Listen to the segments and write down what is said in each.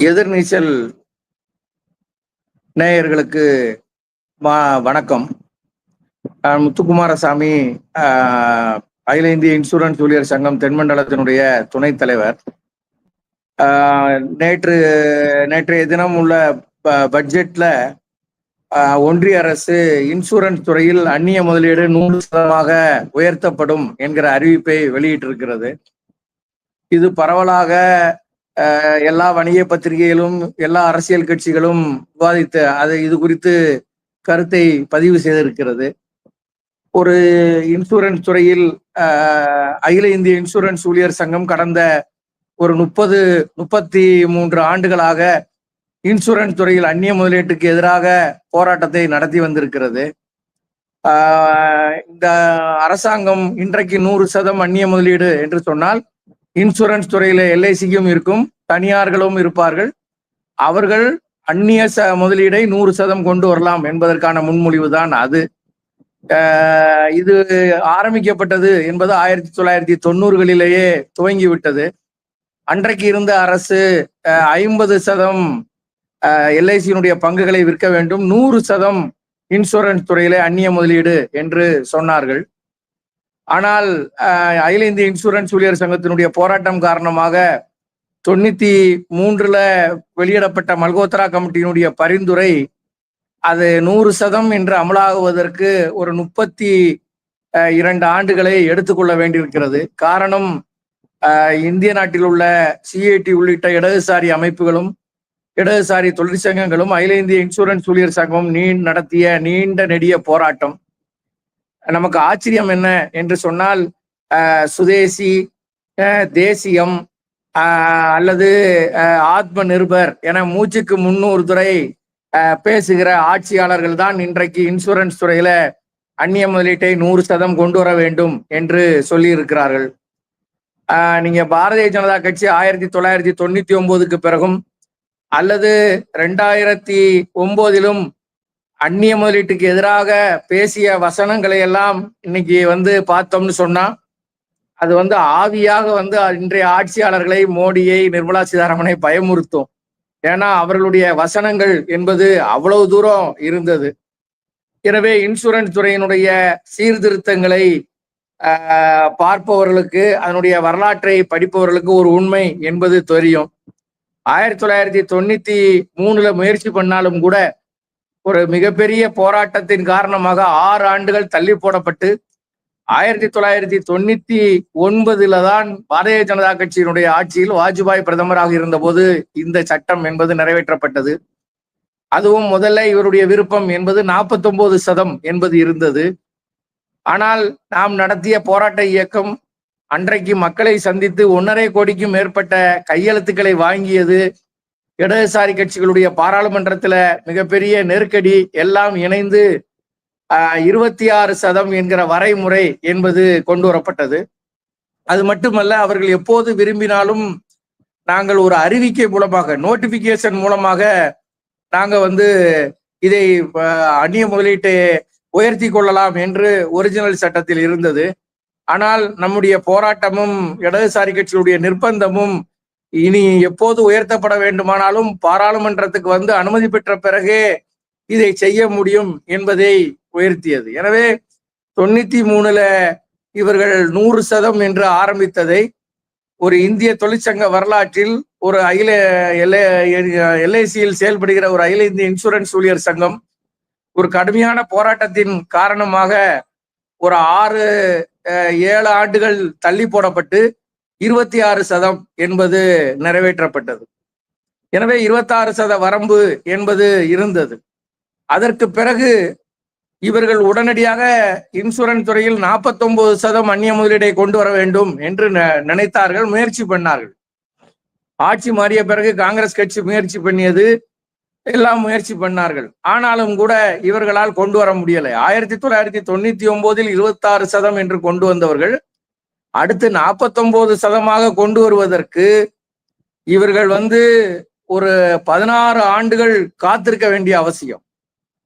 எதிர்நீச்சல் நேயர்களுக்கு வ- வணக்கம். முத்துக்குமாரசாமி ஆஹ், அகில இந்திய இன்சூரன்ஸ் ஊழியர் சங்கம் தென்மண்டலத்தினுடைய துணைத் தலைவர். ஆஹ், நேற்று நேற்றைய தினம் உள்ள ப- பட்ஜெட்ல ஒன்றிய அரசு இன்சூரன்ஸ் துறையில் அந்நிய முதலீடு நூறு சதமாக உயர்த்தப்படும் என்கிற அறிவிப்பை வெளியிட்டிருக்கிறது. இது பரவலாக எல்லா வணிக பத்திரிகைகளும் எல்லா அரசியல் கட்சிகளும் விவாதித்து அது இது குறித்து கருத்தை பதிவு செய்திருக்கிறது. ஒரு இன்சூரன்ஸ் துறையில் அகில இந்திய இன்சூரன்ஸ் ஊழியர் சங்கம் கடந்த ஒரு முப்பது முப்பத்தி மூன்று ஆண்டுகளாக இன்சூரன்ஸ் துறையில் அந்நிய முதலீட்டுக்கு எதிராக போராட்டத்தை நடத்தி வந்திருக்கிறது. இந்த அரசாங்கம் இன்றைக்கு நூறு சதம் அந்நிய முதலீடு என்று சொன்னால் இன்சூரன்ஸ் துறையில எல்ஐசிக்கும் இருக்கும். தனியார்களும் இருப்பார்கள். அவர்கள் அந்நிய ச முதலீடை நூறு சதம் கொண்டு வரலாம் என்பதற்கான முன்மொழிவு தான் அது. இது ஆரம்பிக்கப்பட்டது என்பது ஆயிரத்தி தொள்ளாயிரத்தி தொண்ணூறுகளிலேயே துவங்கி விட்டது அன்றைக்கு இருந்த அரசு ஐம்பது சதம் எல்ஐசியினுடைய பங்குகளை விற்க வேண்டும். நூறு சதம் இன்சூரன்ஸ் துறையிலே அந்நிய முதலீடு என்று சொன்னார்கள். ஆனால் அகில இந்திய இன்சூரன்ஸ் ஊழியர் சங்கத்தினுடைய போராட்டம் காரணமாக தொண்ணூத்தி மூன்றுல வெளியிடப்பட்ட மல்கோத்ரா கமிட்டியினுடைய பரிந்துரை அது நூறு சதம் என்று அமலாகுவதற்கு ஒரு முப்பத்தி இரண்டு ஆண்டுகளை எடுத்துக்கொள்ள வேண்டியிருக்கிறது. காரணம் இந்திய நாட்டில் உள்ள சிஐடி உள்ளிட்ட இடதுசாரி அமைப்புகளும் இடதுசாரி தொழிற்சங்கங்களும் அகில இந்திய இன்சூரன்ஸ் ஊழியர் சங்கமும் நீ நடத்திய நீண்ட நெடிய போராட்டம். நமக்கு ஆச்சரியம் என்ன என்று சொன்னால் சுதேசி தேசியம் அல்லது ஆத்ம நிருபர் என மூச்சுக்கு முன்னூறு துறை பேசுகிற ஆட்சியாளர்கள் தான் இன்றைக்கு இன்சூரன்ஸ் துறையில அந்நிய முதலீட்டை நூறு சதம் கொண்டு வர வேண்டும் என்று சொல்லி இருக்கிறார்கள் நீங்க பாரதிய ஜனதா கட்சி ஆயிரத்தி தொள்ளாயிரத்தி தொண்ணூத்தி ஒன்பதுக்கு பிறகும் அல்லது ரெண்டாயிரத்தி ஒன்பதிலும் அந்நிய முதலீட்டுக்கு எதிராக பேசிய வசனங்களை எல்லாம் இன்னைக்கு வந்து பார்த்தோம்னு சொன்னா அது வந்து ஆவியாக வந்து இன்றைய ஆட்சியாளர்களை மோடியை நிர்மலா சீதாராமனை பயமுறுத்தும். ஏன்னா அவர்களுடைய வசனங்கள் என்பது அவ்வளவு தூரம் இருந்தது. எனவே இன்சூரன்ஸ் துறையினுடைய சீர்திருத்தங்களை பார்ப்பவர்களுக்கு அதனுடைய வரலாற்றை படிப்பவர்களுக்கு ஒரு உண்மை என்பது தெரியும். ஆயிரத்தி தொள்ளாயிரத்தி தொண்ணூத்தி மூணுல முயற்சி பண்ணாலும் கூட ஒரு மிகப்பெரிய போராட்டத்தின் காரணமாக ஆறு ஆண்டுகள் தள்ளி போடப்பட்டு ஆயிரத்தி தொள்ளாயிரத்தி தொண்ணூத்தி ஒன்பதுல தான் பாரதிய ஜனதா கட்சியினுடைய ஆட்சியில் வாஜ்பாய் பிரதமராக இருந்தபோது இந்த சட்டம் என்பது நிறைவேற்றப்பட்டது. அதுவும் முதல்ல இவருடைய விருப்பம் என்பது 49 சதம் என்பது இருந்தது. ஆனால் நாம் நடத்திய போராட்ட இயக்கம் அன்றைக்கு மக்களை சந்தித்து ஒன்றரை கோடிக்கும் மேற்பட்ட கையெழுத்துக்களை வாங்கியது இடதுசாரி கட்சிகளுடைய பாராளுமன்றத்துல மிகப்பெரிய நெருக்கடி எல்லாம் இணைந்து இருபத்தி ஆறு சதம் என்கிற வரைமுறை என்பது கொண்டு வரப்பட்டது. அது மட்டுமல்ல அவர்கள் எப்போது விரும்பினாலும் நாங்கள் ஒரு அறிவிக்கை மூலமாக நோட்டிபிகேஷன் மூலமாக நாங்க வந்து இதை அந்நிய முதலீட்டை உயர்த்தி கொள்ளலாம் என்று ஒரிஜினல் சட்டத்தில் இருந்தது. ஆனால் நம்முடைய போராட்டமும் இடதுசாரி கட்சிகளுடைய நிர்பந்தமும் இனி எப்போது உயர்த்தப்பட வேண்டுமானாலும் பாராளுமன்றத்துக்கு வந்து அனுமதி பெற்ற பிறகே இதை செய்ய முடியும் என்பதை உயர்த்தியது. எனவே தொண்ணூத்தி மூணுல இவர்கள் நூறு சதம் என்று ஆரம்பித்ததை ஒரு இந்திய தொழிற்சங்க வரலாற்றில் ஒரு அகில எல்ஐசியில் செயல்படுகிற ஒரு அகில இந்திய இன்சூரன்ஸ் ஊழியர் சங்கம் ஒரு கடுமையான போராட்டத்தின் காரணமாக ஒரு ஆறு ஏழு ஆண்டுகள் தள்ளி போடப்பட்டு இருபத்தி ஆறு சதம் என்பது நிறைவேற்றப்பட்டது. எனவே இருபத்தாறு சத வரம்பு என்பது இருந்தது. அதற்கு பிறகு இவர்கள் உடனடியாக இன்சூரன்ஸ் துறையில் 49 சதம் அந்நிய முதலீடை கொண்டு வர வேண்டும் என்று ந- நினைத்தார்கள் முயற்சி பண்ணார்கள். ஆட்சி மாறிய பிறகு காங்கிரஸ் கட்சி முயற்சி பண்ணியது எல்லாம் முயற்சி பண்ணார்கள். ஆனாலும் கூட இவர்களால் கொண்டு வர முடியலை. ஆயிரத்தி தொள்ளாயிரத்தி தொண்ணூத்தி ஒன்பதில் இருபத்தாறு சதம் என்று கொண்டு வந்தவர்கள் அடுத்து 49 சதமாக கொண்டு வருவதற்கு இவர்கள் வந்து ஒரு பதினாறு ஆண்டுகள் காத்திருக்க வேண்டிய அவசியம்.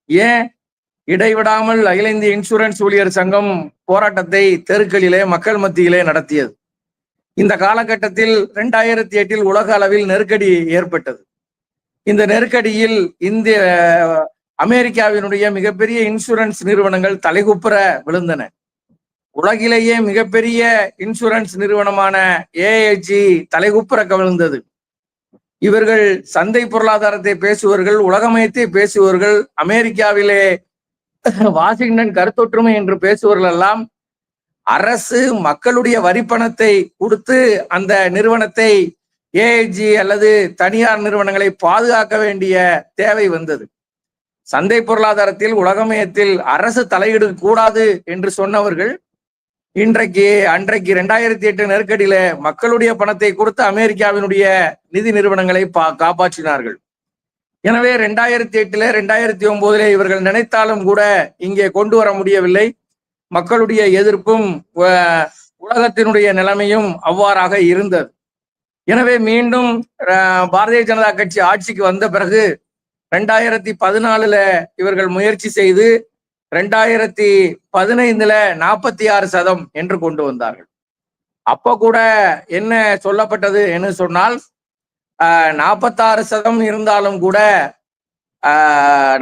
ஏன்? இடைவிடாமல் அகில இந்திய இன்சூரன்ஸ் ஊழியர் சங்கம் போராட்டத்தை தெருக்களிலே மக்கள் மத்தியிலே நடத்தியது. இந்த காலகட்டத்தில் ரெண்டாயிரத்தி எட்டில் உலக அளவில் நெருக்கடி ஏற்பட்டது. இந்த நெருக்கடியில் இந்திய அமெரிக்காவினுடைய மிகப்பெரிய இன்சூரன்ஸ் நிறுவனங்கள் தலைகுப்புற விழுந்தன. உலகிலேயே மிகப்பெரிய இன்சூரன்ஸ் நிறுவனமான ஏஐஜி தலைகுப்புற கவிழ்ந்தது இவர்கள் சந்தை பொருளாதாரத்தை பேசுவர்கள் உலகமயத்தை பேசுவர்கள் அமெரிக்காவிலே வாஷிங்டன் கருத்தொற்றுமை என்று பேசுவர்கள் எல்லாம் அரசு மக்களுடைய வரிப்பணத்தை கொடுத்து அந்த நிறுவனத்தை ஏஐஜி அல்லது தனியார் நிறுவனங்களை பாதுகாக்க வேண்டிய தேவை வந்தது. சந்தை பொருளாதாரத்தில் உலகமயத்தில் அரசு தலையிட கூடாது என்று சொன்னவர்கள் இன்றைக்கு அன்றைக்கு ரெண்டாயிரத்தி எட்டு நெருக்கடியில மக்களுடைய பணத்தை கொடுத்து அமெரிக்காவினுடைய நிதி நிறுவனங்களை பா காப்பாற்றினார்கள். எனவே ரெண்டாயிரத்தி எட்டுல ரெண்டாயிரத்தி ஒன்பதுல இவர்கள் நினைத்தாலும் கூட இங்கே கொண்டு வர முடியவில்லை. மக்களுடைய எதிர்ப்பும் உலகத்தினுடைய நிலைமையும் அவ்வாறாக இருந்தது. எனவே மீண்டும் பாரதிய ஜனதா கட்சி ஆட்சிக்கு வந்த பிறகு ரெண்டாயிரத்தி பதினாலுல இவர்கள் முயற்சி செய்து ரெண்டாயிரத்தி பதினைந்துல நாற்பத்தி ஆறு சதம் என்று கொண்டு வந்தார்கள். அப்ப கூட என்ன சொல்லப்பட்டது என்று சொன்னால் நாற்பத்தாறு சதம் இருந்தாலும் கூட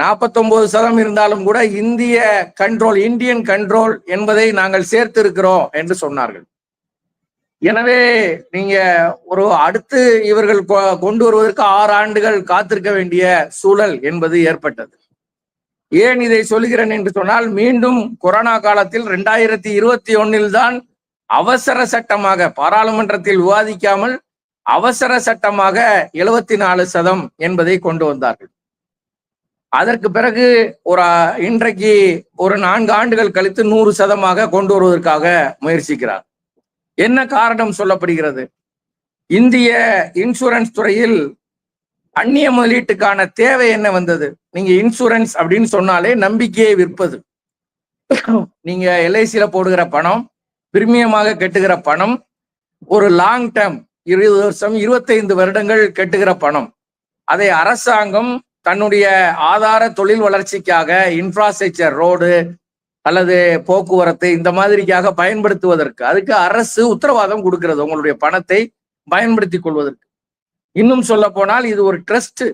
நாற்பத்தொன்பது சதம் இருந்தாலும் கூட இந்திய கண்ட்ரோல் இந்தியன் கண்ட்ரோல் என்பதை நாங்கள் சேர்த்து இருக்கிறோம் என்று சொன்னார்கள். எனவே நீங்க ஒரு அடுத்து இவர்கள் கொண்டு வருவதற்கு ஆறு ஆண்டுகள் காத்திருக்க வேண்டிய சூழல் என்பது ஏற்பட்டது. ஏன் இதை சொல்கிறேன் என்று சொன்னால் மீண்டும் கொரோனா காலத்தில் ரெண்டாயிரத்தி இருபத்தி ஒன்னில் தான் அவசர சட்டமாக பாராளுமன்றத்தில் விவாதிக்காமல் அவசர சட்டமாக எழுபத்தி நாலு சதம் என்பதை கொண்டு வந்தார்கள். அதற்கு பிறகு ஒரு இன்றைக்கு ஒரு நான்கு ஆண்டுகள் கழித்து நூறு சதமாக கொண்டு வருவதற்காக முயற்சிக்கிறார். என்ன காரணம் சொல்லப்படுகிறது? இந்திய இன்சூரன்ஸ் துறையில் அந்நிய முதலீட்டுக்கான தேவை என்ன வந்தது? நீங்க இன்சூரன்ஸ் அப்படின்னு சொன்னாலே நம்பிக்கையை விற்பது. நீங்க எல்ஐசியில போடுகிற பணம் பிரிமியமாக கட்டுகிற பணம் ஒரு லாங் டேர்ம் இருபது வருஷம் இருபத்தைந்து வருடங்கள் கட்டுகிற பணம். அதை அரசாங்கம் தன்னுடைய ஆதார தொழில் வளர்ச்சிக்காக இன்ஃப்ராஸ்ட்ரக்சர் ரோடு அல்லது போக்குவரத்து இந்த மாதிரிக்காக பயன்படுத்துவதற்கு அதுக்கு அரசு உத்தரவாதம் கொடுக்கிறது உங்களுடைய பணத்தை பயன்படுத்தி கொள்வதற்கு. இன்னும் சொல்ல போனால் இது ஒரு ட்ரஸ்ட்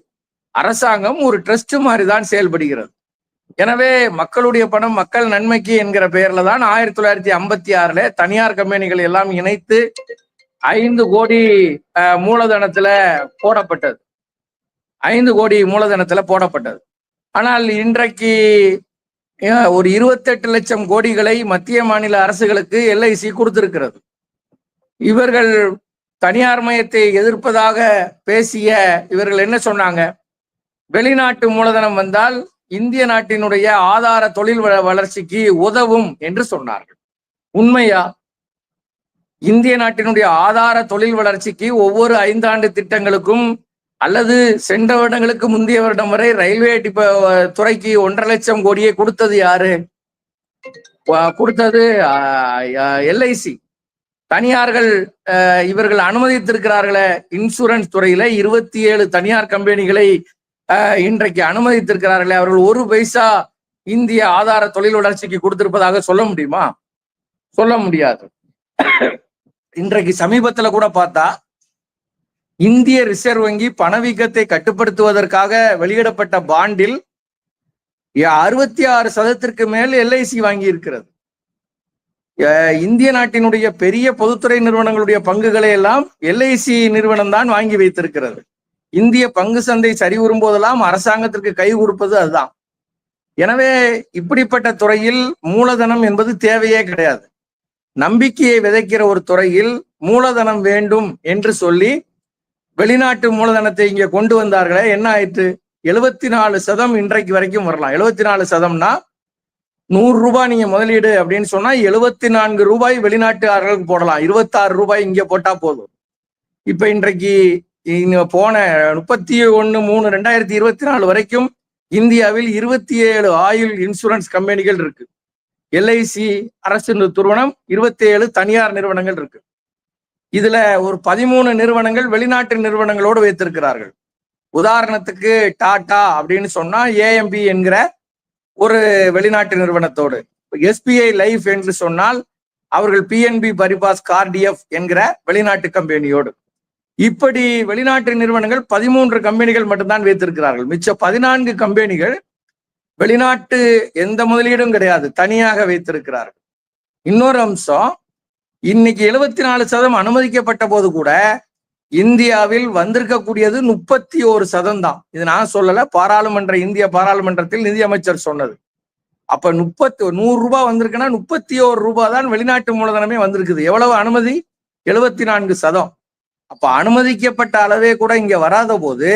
அரசாங்கம் ஒரு ட்ரஸ்ட் மாதிரி தான் செயல்படுகிறது. எனவே மக்களுடைய பணம் மக்கள் நன்மைக்கு என்கிற பெயர்ல தான் ஆயிரத்தி தொள்ளாயிரத்தி ஐம்பத்தி ஆறுல தனியார் கம்பெனிகள் எல்லாம் இணைத்து ஐந்து கோடி மூலதனத்துல போடப்பட்டது. ஐந்து கோடி மூலதனத்துல போடப்பட்டது. ஆனால் இன்றைக்கு ஒரு இருபத்தெட்டு லட்சம் கோடிகளை மத்திய மாநில அரசுகளுக்கு எல்ஐசி கொடுத்திருக்கிறது. இவர்கள் தனியார் மயத்தை எதிர்ப்பதாக பேசிய இவர்கள் என்ன சொன்னாங்க? வெளிநாட்டு மூலதனம் வந்தால் இந்திய நாட்டினுடைய ஆதார தொழில் வளர்ச்சிக்கு உதவும் என்று சொன்னார்கள். உண்மையா? இந்திய நாட்டினுடைய ஆதார தொழில் வளர்ச்சிக்கு ஒவ்வொரு ஐந்தாண்டு திட்டங்களுக்கும் அல்லது சென்ற வருடங்களுக்கு முந்தைய வருடம் வரை ரயில்வே துறைக்கு ஒன்றரை லட்சம் கோடியை கொடுத்தது யாரு? கொடுத்தது எல்ஐசி தனியார்கள் இவர்கள் அனுமதித்திருக்கிறார்களே இன்சூரன்ஸ் துறையில இருபத்தி ஏழு தனியார் கம்பெனிகளை இன்றைக்கு அனுமதித்திருக்கிறார்களே அவர்கள் ஒரு பைசா இந்திய ஆதார தொழில் வளர்ச்சிக்கு கொடுத்திருப்பதாக சொல்ல முடியுமா? சொல்ல முடியாது. இன்றைக்கு சமீபத்துல கூட பார்த்தா இந்திய ரிசர்வ் வங்கி பணவீக்கத்தை கட்டுப்படுத்துவதற்காக வெளியிடப்பட்ட பாண்டில் அறுபத்தி ஆறு சதத்திற்கு மேல் எல்ஐசி வாங்கி இருக்கிறது இந்திய நாட்டினுடைய பெரிய பொதுத்துறை நிறுவனங்களுடைய பங்குகளை எல்லாம் எல்ஐசி நிறுவனம் தான் வாங்கி வைத்திருக்கிறது. இந்திய பங்கு சந்தை சரிவுறும் போதெல்லாம் அரசாங்கத்திற்கு கை கொடுப்பது அதுதான். எனவே இப்படிப்பட்ட துறையில் மூலதனம் என்பது தேவையே கிடையாது. நம்பிக்கையை விதைக்கிற ஒரு துறையில் மூலதனம் வேண்டும் என்று சொல்லி வெளிநாட்டு மூலதனத்தை இங்கே கொண்டு வந்தார்களே என்ன ஆயிற்று? எழுபத்தி நாலு சதம் இன்றைக்கு வரைக்கும் வரலாம். எழுபத்தி நாலு சதம்னா நூறு ரூபாய் நீங்க முதலீடு அப்படின்னு சொன்னா எழுபத்தி நான்கு ரூபாய் வெளிநாட்டுக்காரர்களுக்கு போடலாம். இருபத்தாறு ரூபாய் இங்க போட்டா போதும். இப்ப இன்றைக்கு போன முப்பத்தி ஒன்னு மூணு ரெண்டாயிரத்தி இருபத்தி நாலு வரைக்கும் இந்தியாவில் இருபத்தி ஏழு ஆயுள் இன்சூரன்ஸ் கம்பெனிகள் இருக்கு. எல்ஐசி அரசு நிறுவனம் இருபத்தி ஏழு தனியார் நிறுவனங்கள் இருக்கு. இதுல ஒரு பதிமூணு நிறுவனங்கள் வெளிநாட்டு நிறுவனங்களோடு வைத்திருக்கிறார்கள். உதாரணத்துக்கு டாடா அப்படின்னு சொன்னா ஏஎம்பி என்கிற ஒரு வெளிநாட்டு நிறுவனத்தோடு. எஸ்பிஐ லைஃப் என்று சொன்னால் அவர்கள் பிஎன்பி பரிபாஸ் கார்டிஎஃப் என்கிற வெளிநாட்டு கம்பெனியோடு. இப்படி வெளிநாட்டு நிறுவனங்கள் பதிமூன்று கம்பெனிகள் மட்டும்தான் வைத்திருக்கிறார்கள். மிச்ச பதினான்கு கம்பெனிகள் வெளிநாட்டு எந்த முதலீடும் கிடையாது தனியாக வைத்திருக்கிறார்கள். இன்னொரு அம்சம் இன்னைக்கு எழுபத்தி நாலு சதம் அனுமதிக்கப்பட்ட போது கூட இந்தியாவில் வந்திருக்கக்கூடியது முப்பத்தி ஒரு சதம் தான் இது நான் சொல்லல பாராளுமன்ற இந்திய பாராளுமன்றத்தில் நிதியமைச்சர் சொன்னது. அப்ப முப்பத்தி நூறு ரூபாய் வந்திருக்குன்னா முப்பத்தி ஒரு ரூபாய் தான் வெளிநாட்டு மூலதனமே வந்திருக்குது. எவ்வளவு அனுமதி? எழுபத்தி நான்கு சதம். அப்ப அனுமதிக்கப்பட்ட அளவே கூட இங்க வராத போது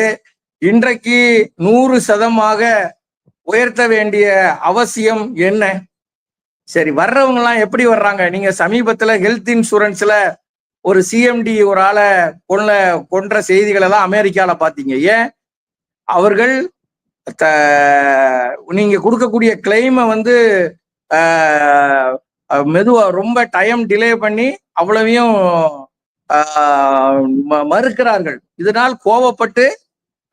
இன்றைக்கு நூறு சதமாக உயர்த்த வேண்டிய அவசியம் என்ன? சரி வர்றவங்க எல்லாம் எப்படி வர்றாங்க? நீங்க சமீபத்துல ஹெல்த் இன்சூரன்ஸ்ல ஒரு சிஎம்டி ஒரு ஆளை கொள்ள கொன்ற செய்திகள் எல்லாம் அமெரிக்கால பாத்தீங்க. ஏன்? அவர்கள் நீங்க கொடுக்கக்கூடிய கிளைமை வந்து மெதுவா ரொம்ப டைம் டிலே பண்ணி அவ்வளவையும் மறுக்கிறார்கள். இதனால் கோவப்பட்டு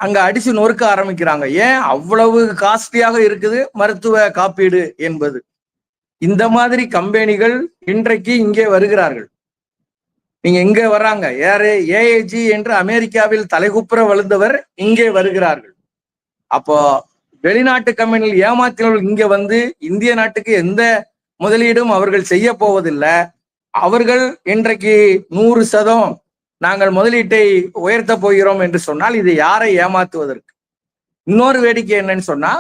அங்க அடிச்சு நொறுக்க ஆரம்பிக்கிறாங்க. ஏன்? அவ்வளவு காஸ்ட்லியாக இருக்குது மருத்துவ காப்பீடு என்பது. இந்த மாதிரி கம்பெனிகள் இன்றைக்கு இங்கே வருகிறார்கள். நீங்க இங்க வர்றாங்க. யாரு? ஏஏஜி என்று அமெரிக்காவில் தலைகுப்புற வளர்ந்தவர் இங்கே வருகிறார்கள். அப்போ வெளிநாட்டு கம்பெனியில் ஏமாத்தினவர்கள் இங்க வந்து இந்திய நாட்டுக்கு எந்த முதலீடும் அவர்கள் செய்ய போவதில்லை. அவர்கள் இன்றைக்கு நூறு சதம் நாங்கள் முதலீட்டை உயர்த்த போகிறோம் என்று சொன்னால் இது யாரை ஏமாத்துவதற்கு? இன்னொரு வேடிக்கை என்னன்னு சொன்னா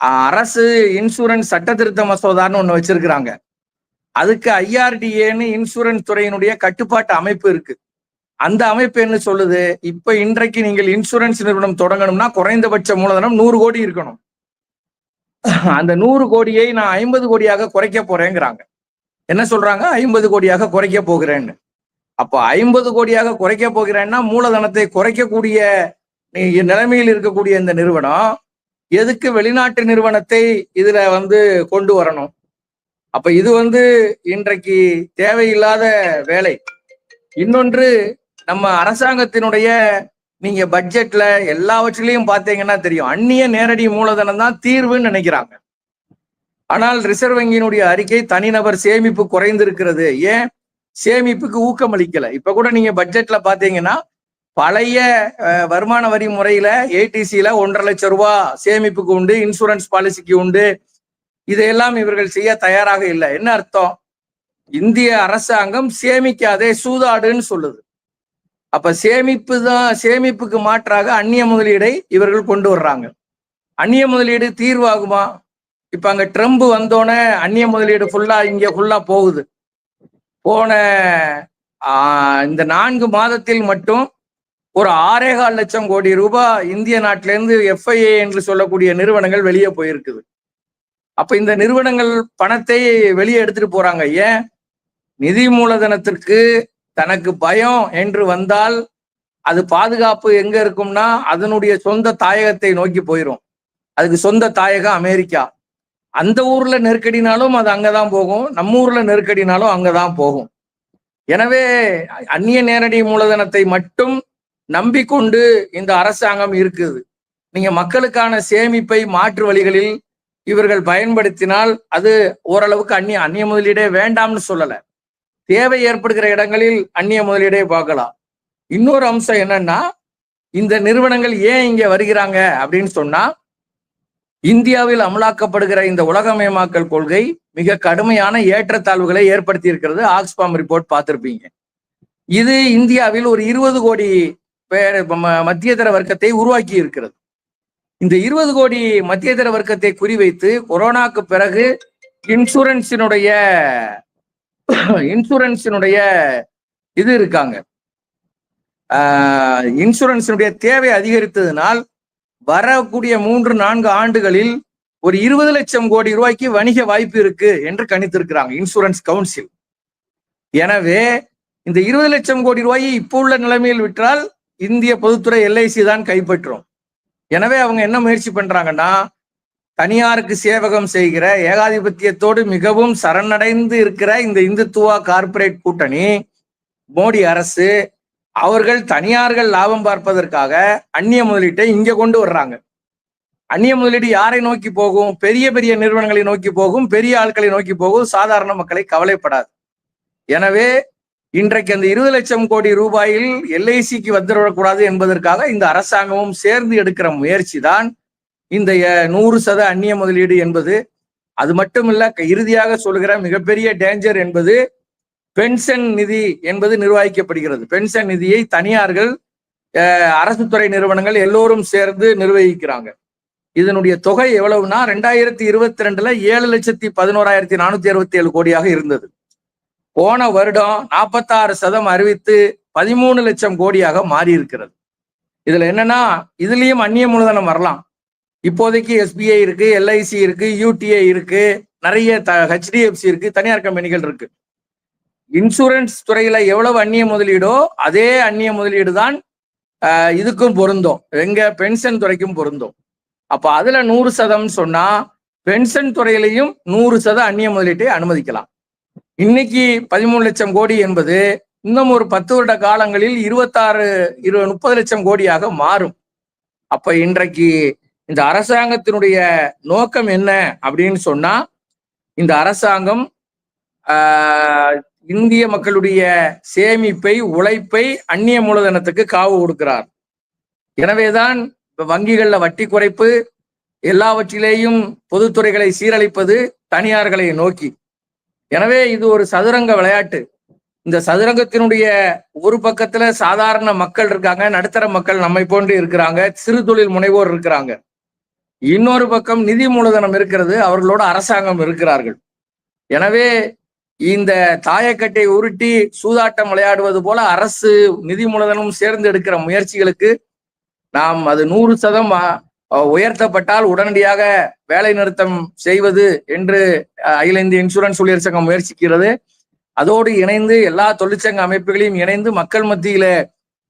அரசு இன்சூரன்ஸ் சட்ட திருத்த மசோதான்னு ஒண்ணு வச்சிருக்கிறாங்க. அதுக்கு ஐஆர்டிஏன்னு இன்சூரன்ஸ் துறையினுடைய கட்டுப்பாட்டு அமைப்பு இருக்கு. அந்த அமைப்பு என்ன சொல்லுது? இப்ப இன்றைக்கு நீங்கள் இன்சூரன்ஸ் நிறுவனம் தொடங்கணும்னா குறைந்தபட்ச மூலதனம் நூறு கோடி இருக்கணும். அந்த நூறு கோடியை நான் ஐம்பது கோடியாக குறைக்க போறேங்கிறாங்க. என்ன சொல்றாங்க? ஐம்பது கோடியாக குறைக்க போகிறேன்னு. அப்போ ஐம்பது கோடியாக குறைக்க போகிறேன்னா மூலதனத்தை குறைக்கக்கூடிய நிலைமையில் இருக்கக்கூடிய இந்த நிறுவனம் எதுக்கு வெளிநாட்டு நிறுவனத்தை இதுல வந்து கொண்டு வரணும்? அப்ப இது வந்து இன்றைக்கு தேவையில்லாத வேலை. இன்னொன்று நம்ம அரசாங்கத்தினுடைய நீங்க பட்ஜெட்ல எல்லாவற்றிலையும் பார்த்தீங்கன்னா தெரியும். அந்நிய நேரடி மூலதனம் தான் தீர்வுன்னு நினைக்கிறாங்க. ஆனால் ரிசர்வ் வங்கியினுடைய அறிக்கை தனிநபர் சேமிப்பு குறைந்திருக்கிறது. ஏன்? சேமிப்புக்கு ஊக்கம் அளிக்கல. இப்ப கூட நீங்க பட்ஜெட்ல பாத்தீங்கன்னா பழைய வருமான வரி முறையில ஏடிசியில ஒன்றரை லட்சம் ரூபாய் சேமிப்புக்கு உண்டு இன்சூரன்ஸ் பாலிசிக்கு உண்டு இதையெல்லாம் இவர்கள் செய்ய தயாராக இல்லை. என்ன அர்த்தம்? இந்திய அரசாங்கம் சேமிக்காதே சூதாடுன்னு சொல்லுது. அப்ப சேமிப்பு தான் சேமிப்புக்கு மாற்றாக அந்நிய முதலீடை இவர்கள் கொண்டு வர்றாங்க. அந்நிய முதலீடு தீர்வாகுமா? இப்ப அங்க ட்ரம்ப் வந்தோடனே அந்நிய முதலீடு ஃபுல்லா இங்க ஃபுல்லா போகுது. போன இந்த நான்கு மாதத்தில் மட்டும் ஒரு ஆறேகால் லட்சம் கோடி ரூபாய் இந்திய நாட்டிலேருந்து எஃப்ஐஏ என்று சொல்லக்கூடிய நிறுவனங்கள் வெளியே போயிருக்குது. அப்ப இந்த நிறுவனங்கள் பணத்தை வெளியே எடுத்துட்டு போறாங்க. ஏன்? நிதி மூலதனத்திற்கு தனக்கு பயம் என்று வந்தால் அது பாதுகாப்பு எங்க இருக்கும்னா அதனுடைய சொந்த தாயகத்தை நோக்கி போயிடும் அதுக்கு சொந்த தாயகம் அமெரிக்கா. அந்த ஊர்ல நெருக்கடினாலும் அது அங்கதான் போகும். நம்ம ஊர்ல நெருக்கடினாலும் அங்கதான் போகும். எனவே அந்நிய நேரடி மூலதனத்தை மட்டும் நம்பிக்கொண்டு இந்த அரசாங்கம் இருக்குது. நீங்க மக்களுக்கான சேமிப்பை மாற்று வழிகளில் இவர்கள் பயன்படுத்தினால் அது ஓரளவுக்கு அந்நிய அந்நிய முதலீடே வேண்டாம்னு சொல்லல. தேவை ஏற்படுகிற இடங்களில் அந்நிய முதலீடே பார்க்கலாம். இன்னொரு அம்சம் என்னன்னா இந்த நிறுவனங்கள் ஏன் இங்க வருகிறாங்க அப்படின்னு சொன்னா இந்தியாவில் அமலாக்கப்படுகிற இந்த உலகமயமாக்கல் கொள்கை மிக கடுமையான ஏற்றத்தாழ்வுகளை ஏற்படுத்தி இருக்கிறது ஆக்ஸ்பாம் ரிப்போர்ட் பார்த்திருப்பீங்க. இது இந்தியாவில் ஒரு இருபது கோடி பேர் மத்தியதர வர்க்கத்தை உருவாக்கி இருக்கிறது இந்த இருபது கோடி மத்தியதர வர்க்கத்தை குறிவைத்து கொரோனாக்கு பிறகு இன்சூரன்ஸினுடைய இன்சூரன்ஸினுடைய இது இருக்காங்க. இன்சூரன்ஸினுடைய தேவை அதிகரித்ததுனால் வரக்கூடிய மூன்று நான்கு ஆண்டுகளில் ஒரு இருபது லட்சம் கோடி ரூபாய்க்கு வணிக வாய்ப்பு இருக்கு என்று கணித்திருக்கிறாங்க இன்சூரன்ஸ் கவுன்சில். எனவே இந்த இருபது லட்சம் கோடி ரூபாயை இப்போ உள்ள நிலைமையில் விற்றால் இந்திய பொதுத்துறை எல்ஐசி தான் கைப்பற்றும். எனவே அவங்க என்ன முயற்சி பண்றாங்கன்னா தனியாருக்கு சேவகம் செய்கிற ஏகாதிபத்தியத்தோடு மிகவும் சரணடைந்து இருக்கிற இந்த இந்துத்துவா கார்பரேட் கூட்டணி மோடி அரசு அவர்கள் தனியார்கள் லாபம் பார்ப்பதற்காக அந்நிய முதலீட்டை இங்க கொண்டு வர்றாங்க. அந்நிய முதலீடு யாரை நோக்கி போகும்? பெரிய பெரிய நிறுவனங்களை நோக்கி போகும் பெரிய ஆட்களை நோக்கி போகும் சாதாரண மக்களை கவலைப்படாது. எனவே இன்றைக்கு அந்த இருபது லட்சம் கோடி ரூபாயில் எல்ஐசிக்கு வந்துவிடக்கூடாது என்பதற்காக இந்த அரசாங்கமும் சேர்ந்து எடுக்கிற முயற்சி தான் இந்த நூறு சத அந்நிய முதலீடு என்பது. அது மட்டுமில்ல க- இறுதியாக சொல்கிற மிகப்பெரிய டேஞ்சர் என்பது பென்ஷன் நிதி என்பது நிர்வகிக்கப்படுகிறது. பென்ஷன் நிதியை தனியார்கள் அரசு துறை நிறுவனங்கள் எல்லோரும் சேர்ந்து நிர்வகிக்கிறாங்க. இதனுடைய தொகை எவ்வளவுனா ரெண்டாயிரத்தி இருபத்தி ரெண்டுல ஏழு லட்சத்தி பதினோராயிரத்தி நானூத்தி அறுபத்தி ஏழு கோடியாக இருந்தது. போன வருடம் நாற்பத்தாறு சதம் அறிவித்து பதிமூணு லட்சம் கோடியாக மாறி இருக்கிறது இதுல என்னன்னா இதுலயும் அந்நிய மூலதனம் வரலாம். இப்போதைக்கு எஸ்பிஐ இருக்கு எல்ஐசி இருக்கு யூடிஐ இருக்கு நிறைய த ஹெச்டிஎஃப்சி இருக்கு தனியார் கம்பெனிகள் இருக்கு. இன்சூரன்ஸ் துறையில எவ்வளவு அந்நிய முதலீடோ அதே அந்நிய முதலீடு தான் இதுக்கும் பொருந்தும். எங்க பென்ஷன் துறைக்கும் பொருந்தும். அப்ப அதுல நூறு சதம் சொன்னா பென்ஷன் துறையிலையும் நூறு சதம் அந்நிய முதலீட்டை அனுமதிக்கலாம். இன்னைக்கு பதிமூணு லட்சம் கோடி என்பது இன்னும் ஒரு பத்து வருட காலங்களில் இருபத்தாறு இரு முப்பது லட்சம் கோடியாக மாறும். அப்ப இன்றைக்கு இந்த அரசாங்கத்தினுடைய நோக்கம் என்ன அப்படின்னு சொன்னா இந்த அரசாங்கம் இந்திய மக்களுடைய சேமிப்பை உழைப்பை அந்நிய மூலதனத்துக்கு காவு கொடுக்கிறார். எனவேதான் இப்ப வங்கிகள்ல வட்டி குறைப்பு எல்லாவற்றிலேயும் பொதுத்துறைகளை சீரழிப்பது தனியார்களை நோக்கி. எனவே இது ஒரு சதுரங்க விளையாட்டு. இந்த சதுரங்கத்தினுடைய ஒரு பக்கத்துல சாதாரண மக்கள் இருக்காங்க நடுத்தர மக்கள் நம்மை போன்று இருக்கிறாங்க சிறு தொழில் முனைவோர் இருக்கிறாங்க. இன்னொரு பக்கம் நிதி மூலதனம் இருக்கிறது அவர்களோட அரசாங்கம் இருக்கிறார்கள். எனவே இந்த தாயக்கட்டை உருட்டி சூதாட்டம் விளையாடுவது போல அரசு நிதி மூலதனமும் சேர்ந்து எடுக்கிற முயற்சிகளுக்கு நாம் அது நூறு சதம் உயர்த்தப்பட்டால் உடனடியாக வேலை நிறுத்தம் செய்வது என்று அகில இந்திய இன்சூரன்ஸ் ஊழியர் சங்கம் முயற்சிக்கிறது. அதோடு இணைந்து எல்லா தொழிற்சங்க அமைப்புகளையும் இணைந்து மக்கள் மத்தியில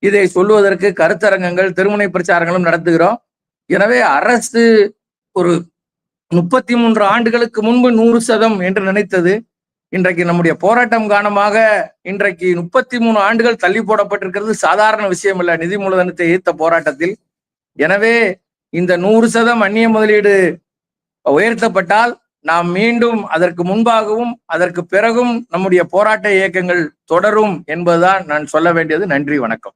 இதை சொல்வதற்கு கருத்தரங்கங்கள் திருமுனை பிரச்சாரங்களும் நடத்துகிறோம். எனவே அரசு ஒரு முப்பத்தி மூன்று ஆண்டுகளுக்கு முன்பு நூறு சதம் என்று நினைத்தது. இன்றைக்கு நம்முடைய போராட்டம் காரணமாக இன்றைக்கு முப்பத்தி மூணு ஆண்டுகள் தள்ளி போடப்பட்டிருக்கிறது. சாதாரண விஷயம் இல்ல நிதி மூலதனத்தை ஈர்த்த போராட்டத்தில். எனவே இந்த நூறு சதம் அந்நிய முதலீடு உயர்த்தப்பட்டால் நாம் மீண்டும் அதற்கு முன்பாகவும் அதற்கு பிறகும் நம்முடைய போராட்ட இயக்கங்கள் தொடரும் என்பதுதான் நான் சொல்ல வேண்டியது. நன்றி வணக்கம்.